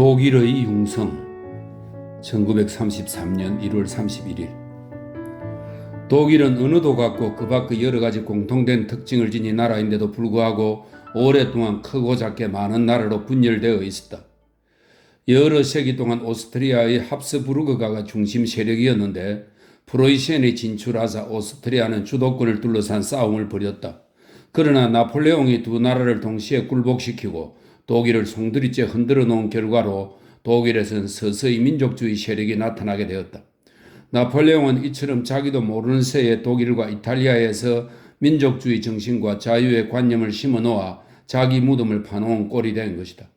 독일의 융성 1933년 1월 31일 독일은 은어도 같고 그 밖의 여러 가지 공통된 특징을 지닌 나라인데도 불구하고 오랫동안 크고 작게 많은 나라로 분열되어 있었다. 여러 세기 동안 오스트리아의 합스부르크가가 중심 세력이었는데 프로이센이 진출하자 오스트리아는 주도권을 둘러싼 싸움을 벌였다. 그러나 나폴레옹이 두 나라를 동시에 굴복시키고 독일을 송두리째 흔들어 놓은 결과로 독일에서는 서서히 민족주의 세력이 나타나게 되었다. 나폴레옹은 이처럼 자기도 모르는 새에 독일과 이탈리아에서 민족주의 정신과 자유의 관념을 심어 놓아 자기 무덤을 파놓은 꼴이 된 것이다.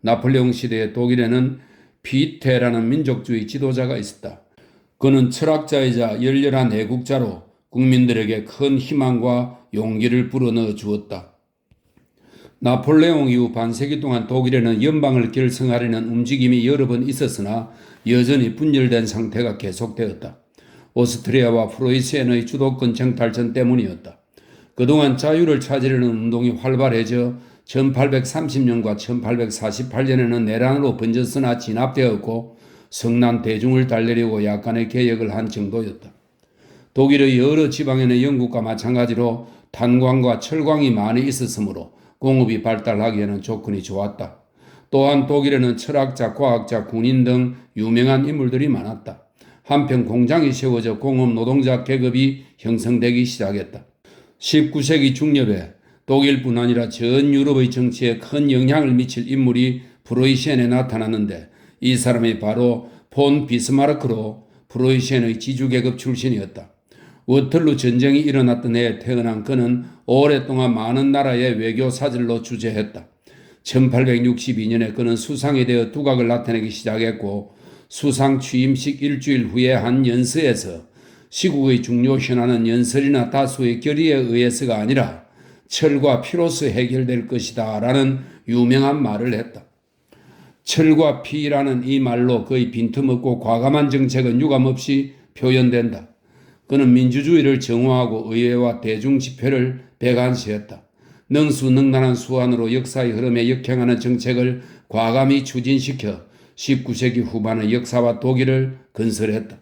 나폴레옹 시대의 독일에는 피테라는 민족주의 지도자가 있었다. 그는 철학자이자 열렬한 애국자로 국민들에게 큰 희망과 용기를 불어넣어 주었다. 나폴레옹 이후 반세기 동안 독일에는 연방을 결성하려는 움직임이 여러 번 있었으나 여전히 분열된 상태가 계속되었다. 오스트리아와 프로이센의 주도권 정탈전 때문이었다. 그동안 자유를 찾으려는 운동이 활발해져 1830년과 1848년에는 내란으로 번졌으나 진압되었고 성난 대중을 달래려고 약간의 개혁을 한 정도였다. 독일의 여러 지방에는 영국과 마찬가지로 탄광과 철광이 많이 있었으므로 공업이 발달하기에는 조건이 좋았다. 또한 독일에는 철학자, 과학자, 군인 등 유명한 인물들이 많았다. 한편 공장이 세워져 공업 노동자 계급이 형성되기 시작했다. 19세기 중엽에 독일뿐 아니라 전 유럽의 정치에 큰 영향을 미칠 인물이 프로이센에 나타났는데 이 사람이 바로 폰 비스마르크로 프로이센의 지주계급 출신이었다. 워털루 전쟁이 일어났던 해에 태어난 그는 오랫동안 많은 나라의 외교 사절로 주재했다. 1862년에 그는 수상이 되어 두각을 나타내기 시작했고 수상 취임식 일주일 후에 한 연설에서 시국의 중요 현안은 연설이나 다수의 결의에 의해서가 아니라 철과 피로서 해결될 것이다 라는 유명한 말을 했다. 철과 피라는 이 말로 거의 빈틈없고 과감한 정책은 유감없이 표현된다. 그는 민주주의를 정화하고 의회와 대중 집회를 배관시했다. 능수능란한 수완으로 역사의 흐름에 역행하는 정책을 과감히 추진시켜 19세기 후반의 역사와 독일을 건설했다.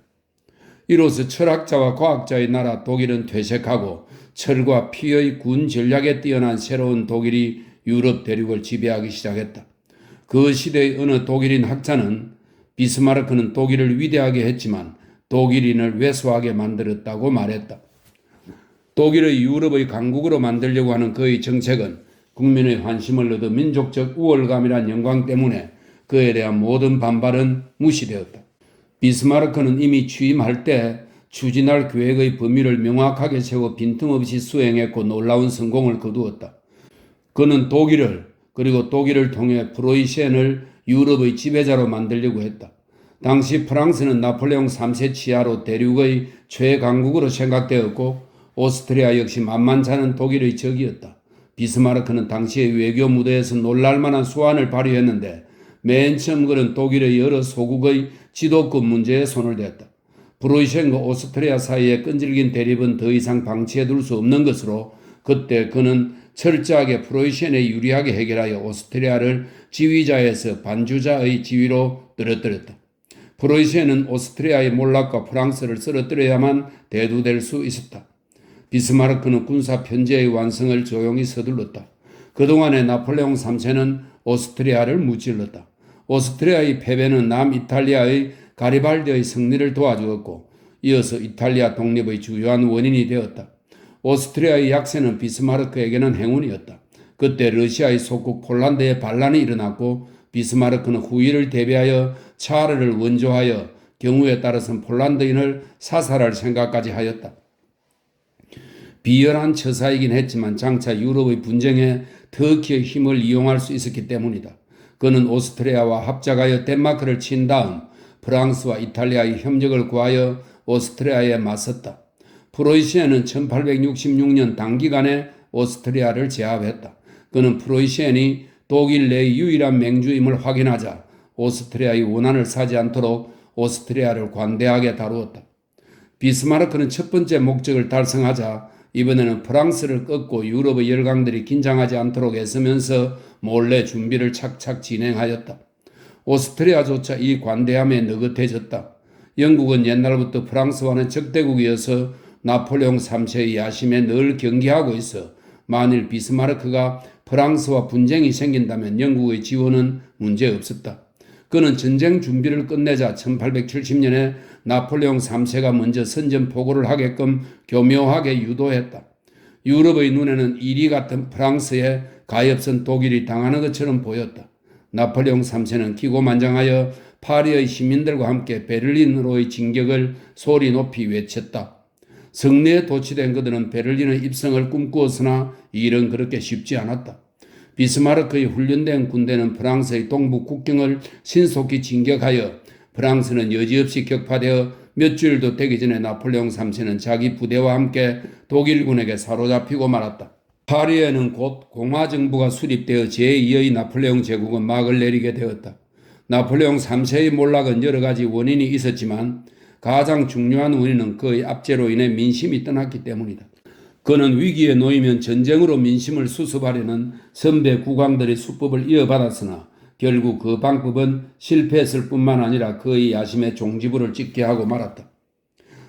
이로써 철학자와 과학자의 나라 독일은 퇴색하고 철과 피의 군 전략에 뛰어난 새로운 독일이 유럽 대륙을 지배하기 시작했다. 그 시대의 어느 독일인 학자는 비스마르크는 독일을 위대하게 했지만 독일인을 왜소하게 만들었다고 말했다. 독일의 유럽의 강국으로 만들려고 하는 그의 정책은 국민의 환심을 얻어 민족적 우월감이란 영광 때문에 그에 대한 모든 반발은 무시되었다. 비스마르크는 이미 취임할 때 추진할 계획의 범위를 명확하게 세워 빈틈없이 수행했고 놀라운 성공을 거두었다. 그는 독일을 그리고 독일을 통해 프로이센을 유럽의 지배자로 만들려고 했다. 당시 프랑스는 나폴레옹 3세 치하로 대륙의 최강국으로 생각되었고 오스트리아 역시 만만찮은 독일의 적이었다. 비스마르크는 당시의 외교 무대에서 놀랄만한 수완을 발휘했는데 맨 처음 그는 독일의 여러 소국의 지도권 문제에 손을 댔다. 브로이센과 오스트리아 사이의 끈질긴 대립은 더 이상 방치해둘 수 없는 것으로 그때 그는 철저하게 프로이센에 유리하게 해결하여 오스트리아를 지휘자에서 반주자의 지위로 떨어뜨렸다. 프로이센은 오스트리아의 몰락과 프랑스를 쓰러뜨려야만 대두될 수 있었다. 비스마르크는 군사 편제의 완성을 조용히 서둘렀다. 그동안의 나폴레옹 3세는 오스트리아를 무찔렀다. 오스트리아의 패배는 남이탈리아의 가리발디의 승리를 도와주었고 이어서 이탈리아 독립의 주요한 원인이 되었다. 오스트리아의 약세는 비스마르크에게는 행운이었다. 그때 러시아의 속국 폴란드에 반란이 일어났고 비스마르크는 후위를 대비하여 차르를 원조하여 경우에 따라서는 폴란드인을 사살할 생각까지 하였다. 비열한 처사이긴 했지만 장차 유럽의 분쟁에 터키의 힘을 이용할 수 있었기 때문이다. 그는 오스트리아와 합작하여 덴마크를 친 다음 프랑스와 이탈리아의 협력을 구하여 오스트리아에 맞섰다. 프로이시아는 1866년 단기간에 오스트리아를 제압했다. 그는 프로이시안이 독일 내 유일한 맹주임을 확인하자 오스트리아의 원한을 사지 않도록 오스트리아를 관대하게 다루었다. 비스마르크는 첫 번째 목적을 달성하자 이번에는 프랑스를 꺾고 유럽의 열강들이 긴장하지 않도록 애쓰면서 몰래 준비를 착착 진행하였다. 오스트리아조차 이 관대함에 느긋해졌다. 영국은 옛날부터 프랑스와는 적대국이어서 나폴레옹 3세의 야심에 늘 경계하고 있어 만일 비스마르크가 프랑스와 분쟁이 생긴다면 영국의 지원은 문제 없었다. 그는 전쟁 준비를 끝내자 1870년에 나폴레옹 3세가 먼저 선전포고를 하게끔 교묘하게 유도했다. 유럽의 눈에는 이리 같은 프랑스에 가엾은 독일이 당하는 것처럼 보였다. 나폴레옹 3세는 기고만장하여 파리의 시민들과 함께 베를린으로의 진격을 소리 높이 외쳤다. 성내에 도취된 그들은 베를린의 입성을 꿈꾸었으나 일은 그렇게 쉽지 않았다. 비스마르크의 훈련된 군대는 프랑스의 동부 국경을 신속히 진격하여 프랑스는 여지없이 격파되어 몇 주일도 되기 전에 나폴레옹 3세는 자기 부대와 함께 독일군에게 사로잡히고 말았다. 파리에는 곧 공화정부가 수립되어 제2의 나폴레옹 제국은 막을 내리게 되었다. 나폴레옹 3세의 몰락은 여러 가지 원인이 있었지만 가장 중요한 원인은 그의 압제로 인해 민심이 떠났기 때문이다. 그는 위기에 놓이면 전쟁으로 민심을 수습하려는 선배 국왕들의 수법을 이어받았으나 결국 그 방법은 실패했을 뿐만 아니라 그의 야심에 종지부를 찍게 하고 말았다.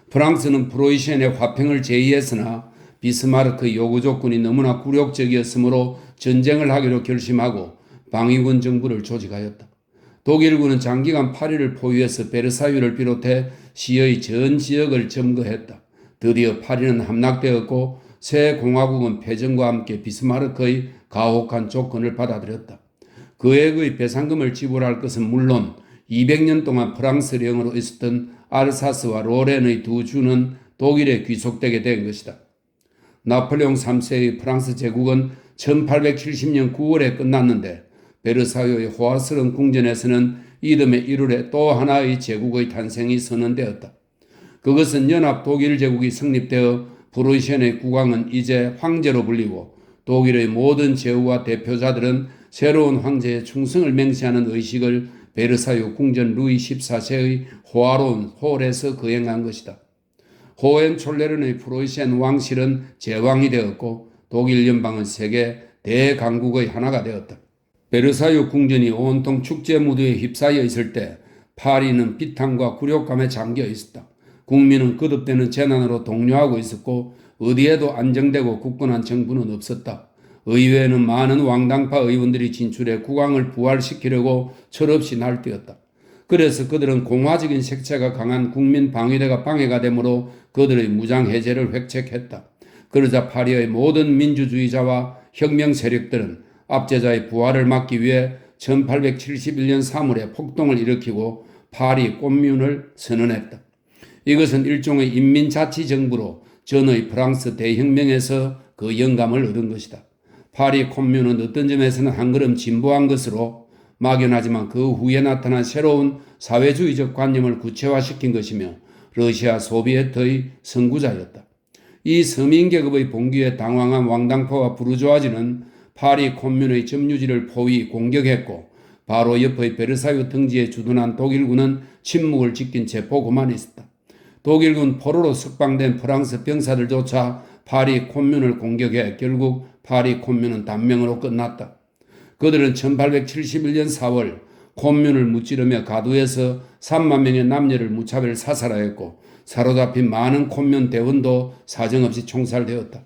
프랑스는 프로이센의 화평을 제의했으나 비스마르크 요구 조건이 너무나 굴욕적이었으므로 전쟁을 하기로 결심하고 방위군 정부를 조직하였다. 독일군은 장기간 파리를 포위해서 베르사유를 비롯해 시의 전 지역을 점거했다. 드디어 파리는 함락되었고 새 공화국은 패전과 함께 비스마르크의 가혹한 조건을 받아들였다. 그액의 배상금을 지불할 것은 물론 200년 동안 프랑스령으로 있었던 알사스와 로렌의 두 주는 독일에 귀속되게 된 것이다. 나폴레옹 3세의 프랑스 제국은 1870년 9월에 끝났는데 베르사유의 호화스러운 궁전에서는 이듬해 1월에 또 하나의 제국의 탄생이 선언되었다. 그것은 연합 독일 제국이 성립되어 브루이센의 국왕은 이제 황제로 불리고 독일의 모든 제후와 대표자들은 새로운 황제의 충성을 맹세하는 의식을 베르사유 궁전 루이 14세의 호화로운 홀에서 거행한 것이다. 호헨촐레른의 프로이센 왕실은 제왕이 되었고 독일 연방은 세계 대강국의 하나가 되었다. 베르사유 궁전이 온통 축제 무드에 휩싸여 있을 때 파리는 비탄과 굴욕감에 잠겨 있었다. 국민은 거듭되는 재난으로 동요하고 있었고 어디에도 안정되고 굳건한 정부는 없었다. 의회에는 많은 왕당파 의원들이 진출해 국왕을 부활시키려고 철없이 날뛰었다. 그래서 그들은 공화적인 색채가 강한 국민 방위대가 방해가 되므로 그들의 무장 해제를 획책했다. 그러자 파리의 모든 민주주의자와 혁명 세력들은 압제자의 부활을 막기 위해 1871년 3월에 폭동을 일으키고 파리 꼼뮌을 선언했다. 이것은 일종의 인민자치정부로 전의 프랑스 대혁명에서 그 영감을 얻은 것이다. 파리 콤뮌은 어떤 점에서는 한 걸음 진보한 것으로 막연하지만 그 후에 나타난 새로운 사회주의적 관념을 구체화시킨 것이며 러시아 소비에트의 선구자였다. 이 서민계급의 봉기에 당황한 왕당파와 부르주아지는 파리 콤뮌의 점유지를 포위 공격했고 바로 옆의 베르사유 등지에 주둔한 독일군은 침묵을 지킨 채 보고만 있었다. 독일군 포로로 석방된 프랑스 병사들조차 파리 콤뮌을 공격해 결국 파리 콤뮌은 단명으로 끝났다. 그들은 1871년 4월 콤뮌을 무찌르며 가두에서 3만 명의 남녀를 무차별 사살하였고 사로잡힌 많은 콤뮌 대원도 사정없이 총살되었다.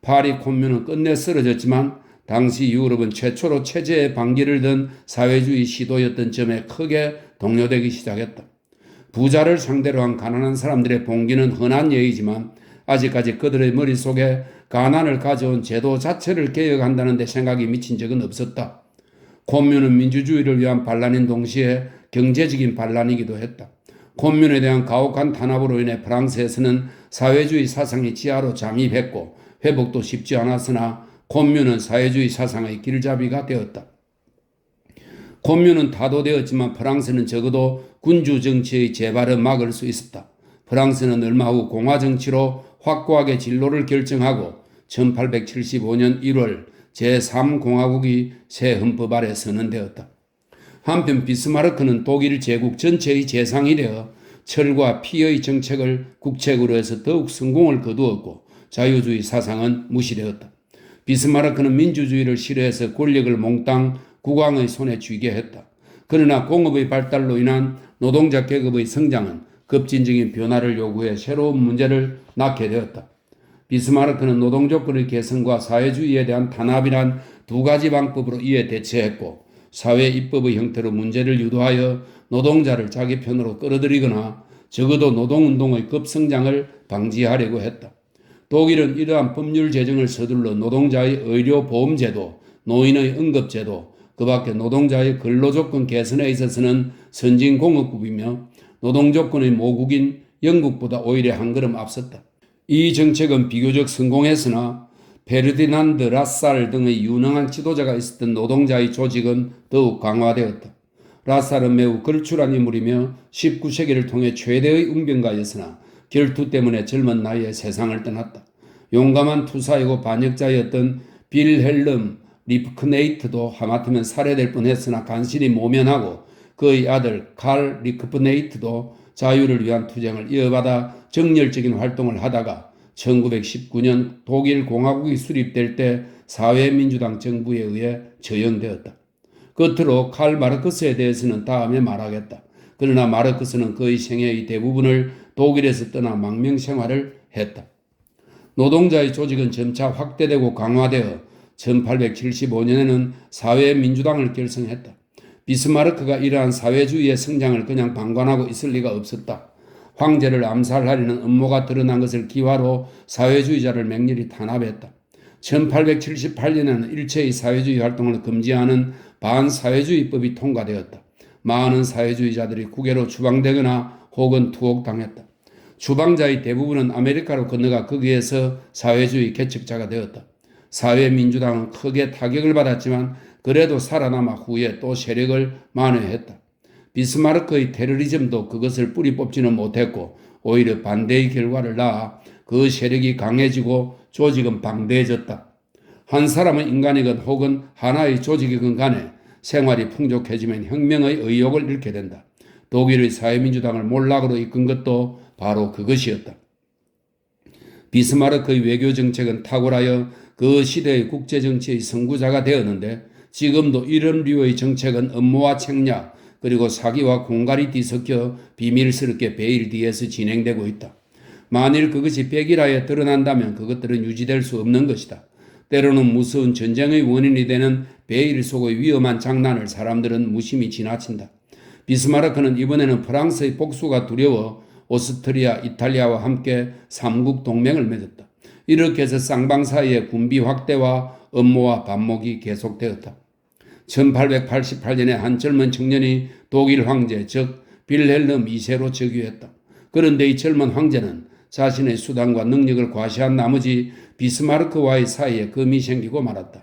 파리 콤뮌은 끝내 쓰러졌지만 당시 유럽은 최초로 체제의 반기를 든 사회주의 시도였던 점에 크게 동요되기 시작했다. 부자를 상대로 한 가난한 사람들의 봉기는 흔한 예이지만 아직까지 그들의 머릿속에 가난을 가져온 제도 자체를 개혁한다는 데 생각이 미친 적은 없었다. 콤뮌은 민주주의를 위한 반란인 동시에 경제적인 반란이기도 했다. 콤뮌에 대한 가혹한 탄압으로 인해 프랑스에서는 사회주의 사상이 지하로 잠입했고 회복도 쉽지 않았으나 콤뮌은 사회주의 사상의 길잡이가 되었다. 콤뮌은 타도되었지만 프랑스는 적어도 군주 정치의 재발을 막을 수 있었다. 프랑스는 얼마 후 공화 정치로 확고하게 진로를 결정하고 1875년 1월 제3공화국이 새 헌법 아래 선언되었다. 한편 비스마르크는 독일 제국 전체의 재상이 되어 철과 피의 정책을 국책으로 해서 더욱 성공을 거두었고 자유주의 사상은 무시되었다. 비스마르크는 민주주의를 싫어해서 권력을 몽땅 국왕의 손에 쥐게 했다. 그러나 공업의 발달로 인한 노동자 계급의 성장은 급진적인 변화를 요구해 새로운 문제를 낳게 되었다. 비스마르크는 노동 조건의 개선과 사회주의에 대한 탄압이란 두 가지 방법으로 이에 대처했고 사회 입법의 형태로 문제를 유도하여 노동자를 자기 편으로 끌어들이거나 적어도 노동운동의 급성장을 방지하려고 했다. 독일은 이러한 법률 제정을 서둘러 노동자의 의료보험제도, 노인의 응급제도, 그 밖에 노동자의 근로조건 개선에 있어서는 선진공업국이며 노동조건의 모국인 영국보다 오히려 한 걸음 앞섰다. 이 정책은 비교적 성공했으나 페르디난드 라살 등의 유능한 지도자가 있었던 노동자의 조직은 더욱 강화되었다. 라살은 매우 걸출한 인물이며 19세기를 통해 최대의 웅변가였으나 결투 때문에 젊은 나이에 세상을 떠났다. 용감한 투사이고 반역자였던 빌헬름 리프크네이트도 하마터면 살해될 뻔했으나 간신히 모면하고 그의 아들 칼 리크프네이트도 자유를 위한 투쟁을 이어받아 정열적인 활동을 하다가 1919년 독일 공화국이 수립될 때 사회민주당 정부에 의해 처형되었다. 끝으로 칼 마르크스에 대해서는 다음에 말하겠다. 그러나 마르크스는 그의 생애의 대부분을 독일에서 떠나 망명 생활을 했다. 노동자의 조직은 점차 확대되고 강화되어 1875년에는 사회민주당을 결성했다. 비스마르크가 이러한 사회주의의 성장을 그냥 방관하고 있을 리가 없었다. 황제를 암살하려는 음모가 드러난 것을 기화로 사회주의자를 맹렬히 탄압했다. 1878년에는 일체의 사회주의 활동을 금지하는 반사회주의법이 통과되었다. 많은 사회주의자들이 국외로 추방되거나 혹은 투옥당했다. 추방자의 대부분은 아메리카로 건너가 거기에서 사회주의 개척자가 되었다. 사회민주당은 크게 타격을 받았지만 그래도 살아남아 후에 또 세력을 만회했다. 비스마르크의 테러리즘도 그것을 뿌리 뽑지는 못했고 오히려 반대의 결과를 낳아 그 세력이 강해지고 조직은 방대해졌다. 한 사람은 인간이건 혹은 하나의 조직이건 간에 생활이 풍족해지면 혁명의 의욕을 잃게 된다. 독일의 사회민주당을 몰락으로 이끈 것도 바로 그것이었다. 비스마르크의 외교 정책은 탁월하여 그 시대의 국제 정치의 선구자가 되었는데 지금도 이런 류의 정책은 업무와 책략 그리고 사기와 공갈이 뒤섞여 비밀스럽게 베일 뒤에서 진행되고 있다. 만일 그것이 백일하에 드러난다면 그것들은 유지될 수 없는 것이다. 때로는 무서운 전쟁의 원인이 되는 베일 속의 위험한 장난을 사람들은 무심히 지나친다. 비스마르크는 이번에는 프랑스의 복수가 두려워 오스트리아, 이탈리아와 함께 삼국 동맹을 맺었다. 이렇게 해서 쌍방 사이의 군비 확대와 업무와 반목이 계속되었다. 1888년에 한 젊은 청년이 독일 황제 즉 빌헬름 2세로 즉위했다. 그런데 이 젊은 황제는 자신의 수단과 능력을 과시한 나머지 비스마르크와의 사이에 금이 생기고 말았다.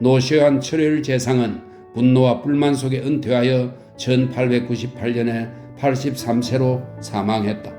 노쇼한 철혈 재상은 분노와 불만 속에 은퇴하여 1898년에 83세로 사망했다.